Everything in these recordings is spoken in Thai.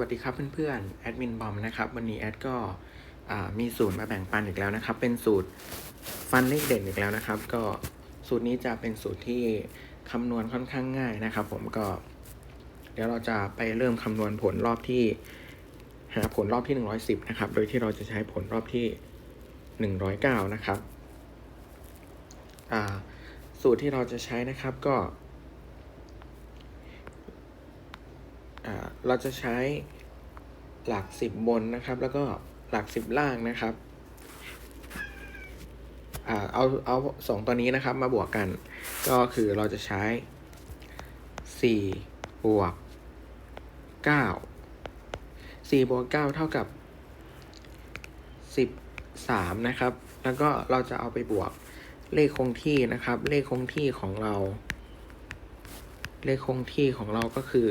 วัสดีครับเพื่อนๆแอดมินบอมนะครับวันนี้แอดก็มีสูตรมาแบ่งปันอีกแล้วนะครับ เป็นสูตรฟันเลขเด่นอีกแล้วนะครับ ก็สูตรนี้จะเป็นสูตรที่คำนวณค่อนข้างง่ายนะครับ ผมก็ เดี๋ยวเราจะไปเริ่มคำนวณผลรอบที่หาผลรอบที่110นะครับ โดยที่เราจะใช้ผลรอบที่109นะครับสูตรที่เราจะใช้นะครับก็ อ่า เราจะใช้หลักสิบบนนะครับ แล้วก็หลักสิบล่างนะครับอเอาเอาสองตัวนี้นะครับมาบวกกัน ก็คือเราจะใช้สี่บวกเก้าสี่บวกเก้าเท่ากับสิบสามนะครับ แล้วก็เราจะเอาไปบวกเลขคงที่นะครับ เลขคงที่ของเรา เลขคงที่ของเราก็คือ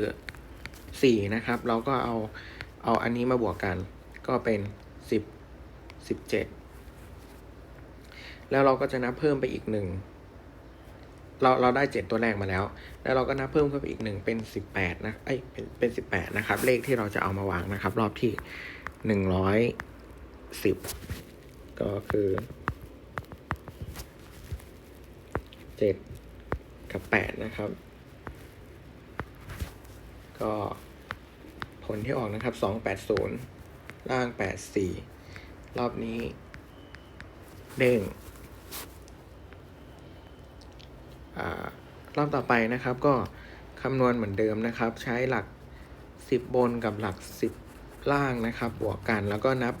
สี่นะครับ เราก็เอาเอาอันนี้มาบวกกัน ก็เป็นสิบสิบเจ็ดแล้วเราก็จะนับเพิ่มไปอีกหนึ่งเราเราได้เจ็ดตัวแรกมาแล้ว แล้วเราก็นับเพิ่มเข้าไปอีกหนึ่งเป็นสิบแปดนะเอ้ยเป็นเป็นสิบแปดนะครับ เลขที่เราจะเอามาวางนะครับ รอบที่หนึ่งร้อยสิบก็คือเจ็ดกับแปดนะครับ ก็ ผลที่ออกนะครับ280ล่าง84รอบนี้ เด้งอรอบต่อไปนะครับก็คำนวณเหมือนเดิมนะครับ ใช้หลัก 10 บนกับหลัก 10 ล่างนะครับบวกกันแล้วก็นับ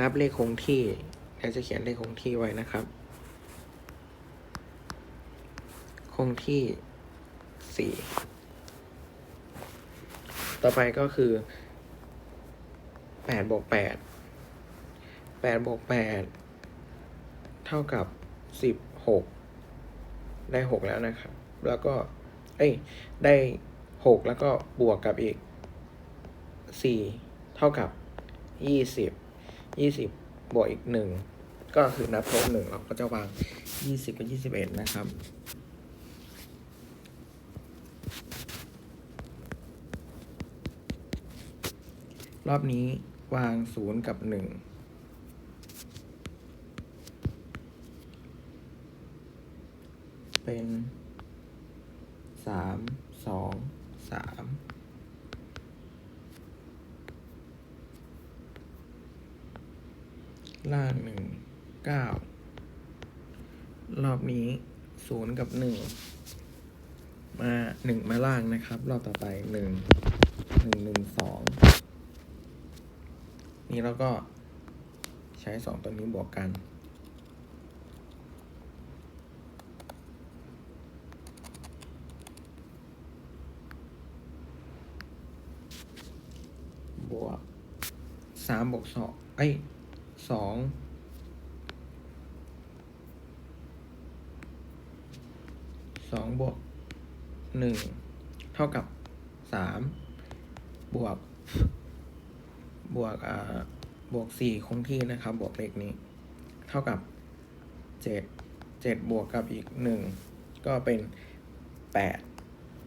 นับเลขคงที่เดี๋ยวจะเขียนเลขคงที่ไว้นะครับ คงที่ 4 ต่อไปก็คือแปดบวกแปดแปดบวกแปดเท่ากับสิบหกได้หกแล้วนะครับ แล้วก็ เอ้ย ได้หกแล้วก็บวกกับอีกสี่เท่ากับยี่สิบยี่สิบบวกอีกหนึ่งก็คือนับลบหนึ่งเราก็จะวางยี่สิบกับยี่สิบเอ็ดนะครับ รอบนี้วางศูนย์กับหนึ่งเป็นสามสองสามล่างหนึ่งเก้ารอบนี้ศูนย์กับหนึ่งมาหนึ่งมาล่างนะครับ รอบต่อไปหนึ่งหนึ่งหนึ่งสอง นี่เราก็ใช้สองตัวนี้บวกกัน บวกสามบวกสองไอ้สองสองบวกหนึ่งเท่ากับสามบวก บวกอ่าบวกสี่คงที่นะครับ บวกเลขนี้ เท่ากับเจ็ดเจ็ดบวกกับอีกหนึ่งก็เป็นแปด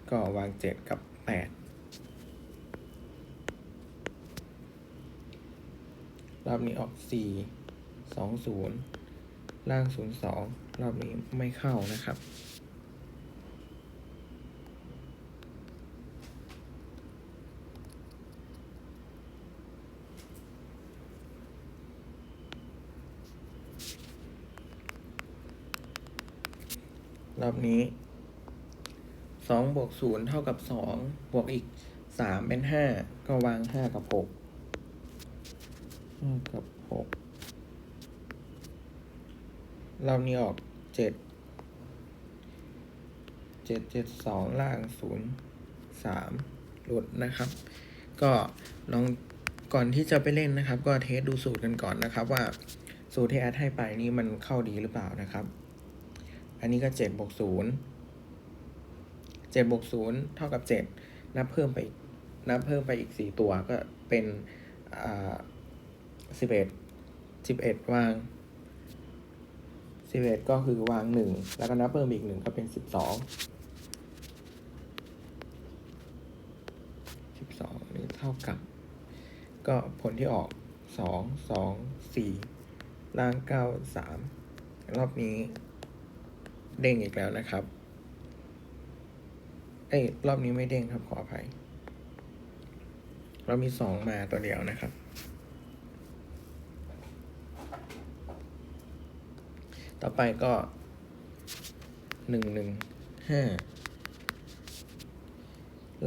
ก็วางเจ็ดกับแปดรอบนี้ออกสี่สองศูนย์ล่างศูนย์สองรอบนี้ไม่เข้านะครับ รอบนี้สองบวกศูนย์เท่ากับสองบวกอีกสามเป็นห้าก็วางห้ากับหกห้ากับหกรอบนี้ออกเจ็ดเจ็ดเจ็ดสองล่างศูนย์สามหลุดนะครับ ก็ลองก่อนที่จะไปเล่นนะครับ ก็เทสดูสูตรกันก่อนนะครับ ว่าสูตรที่แอดให้ไปนี่มันเข้าดีหรือเปล่านะครับ อันนี้ก็เจ็ดบวกศูนย์เจ็ดบวกศูนย์เท่ากับเจ็ดนับเพิ่มไปนับเพิ่มไปอีกสี่ตัวก็เป็นสิบเอ็ดสิบเอ็ดวางสิบเอ็ดก็คือวางหนึ่งแล้วก็นับเพิ่มอีกหนึ่งก็เป็นสิบสองสิบสองนี่เท่ากับ ก็ผลที่ออกสองสองสี่ล่างเก้าสามรอบนี้ เด้งอีกแล้วนะครับ เอ้ยรอบนี้ไม่เด้งครับขออภัย เรามีสองมาตัวเดียวนะครับ ต่อไปก็หนึ่งหนึ่งห้า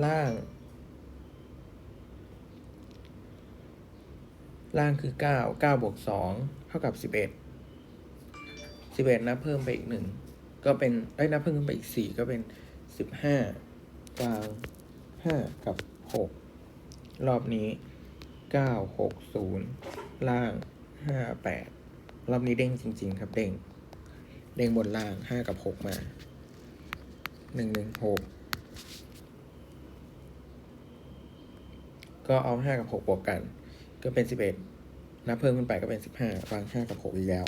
ล่าง ล่างคือเก้าเก้าบวกสองเท่ากับสิบเอ็ดสิบเอ็ดนับเพิ่มไปอีกหนึ่ง ก็เป็นเอ้นับเพิ่มขึ้นไปอีกสี่ก็เป็นสิบห้ากลางห้ากับหกรอบนี้เก้าหกศูนย์ล่างห้าแปดรอบนี้เด้งจริง ๆ ครับเด้งเด้งบนล่างห้ากับหกมาหนึ่งหนึ่งหกก็เอาห้ากับหกบวกกัน ก็เป็นสิบเอ็ดนับเพิ่มขึ้นไปก็เป็นสิบห้าวางห้ากับหกอีกแล้ว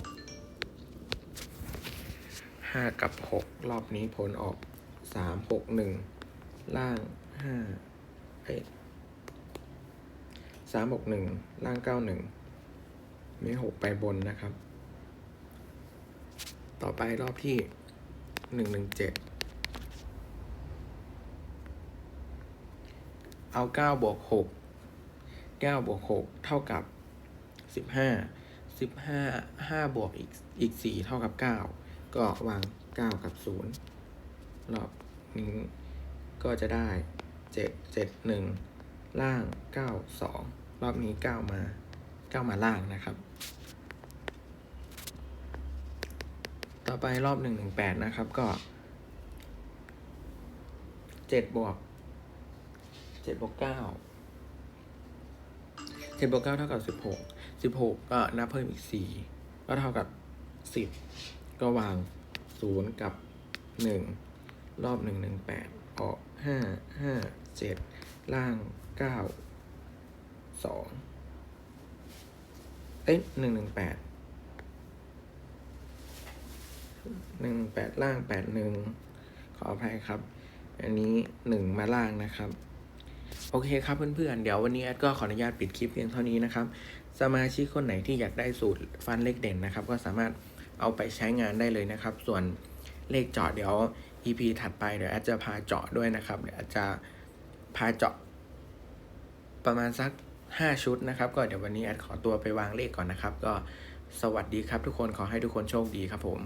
ห้ากับหกรอบนี้ผลออกสามหกหนึ่งล่างห้าเอ้สามหกหนึ่งล่างเก้าหนึ่งไม่หกไปบนนะครับ ต่อไปรอบที่หนึ่งหนึ่งเจ็ดเอาเก้าบวกหกเก้าบวกหกเท่ากับสิบห้าสิบห้าห้าบวกอีกอีกสี่เท่ากับเก้า ก็วางเก้ากับศูนย์รอบนี้ก็จะได้เจ็ดเจ็ดหนึ่งล่างเก้าสองรอบนี้เก้ามาเก้ามาล่างนะครับ ต่อไปรอบหนึ่งหนึ่งแปดนะครับ ก็เจ็ดบวกเจ็ดบวกเก้าเจ็ดบวกเก้าเท่ากับสิบหกสิบหกก็นับเพิ่มอีกสี่ก็เท่ากับสิบ ก็วางศูนย์กับหนึ่งรอบหนึ่งหนึ่งแปดออกห้าห้าเจ็ดล่างเก้าสองเอ้ยหนึ่งหนึ่งแปดหนึ่งแปดล่างแปดหนึ่งขออภัยครับ อันนี้หนึ่งมาล่างนะครับโอเคครับเพื่อนๆ เดี๋ยววันนี้แอดก็ขออนุญาตปิดคลิปเพียงเท่านี้นะครับ สมาชิกคนไหนที่อยากได้สูตรฟันเลขเด่นนะครับ ก็สามารถ เอาไปใช้งานได้เลยนะครับ ส่วนเลขเจาะเดี๋ยว EP ถัดไปเดี๋ยวแอดจะพาเจาะด้วยนะครับเดี๋ยวแอดจะพาเจาะ ประมาณสัก 5 ชุดนะครับ ก็เดี๋ยววันนี้แอดขอตัวไปวางเลขก่อนนะครับ ก็สวัสดีครับทุกคนขอให้ทุกคนโชคดีครับผม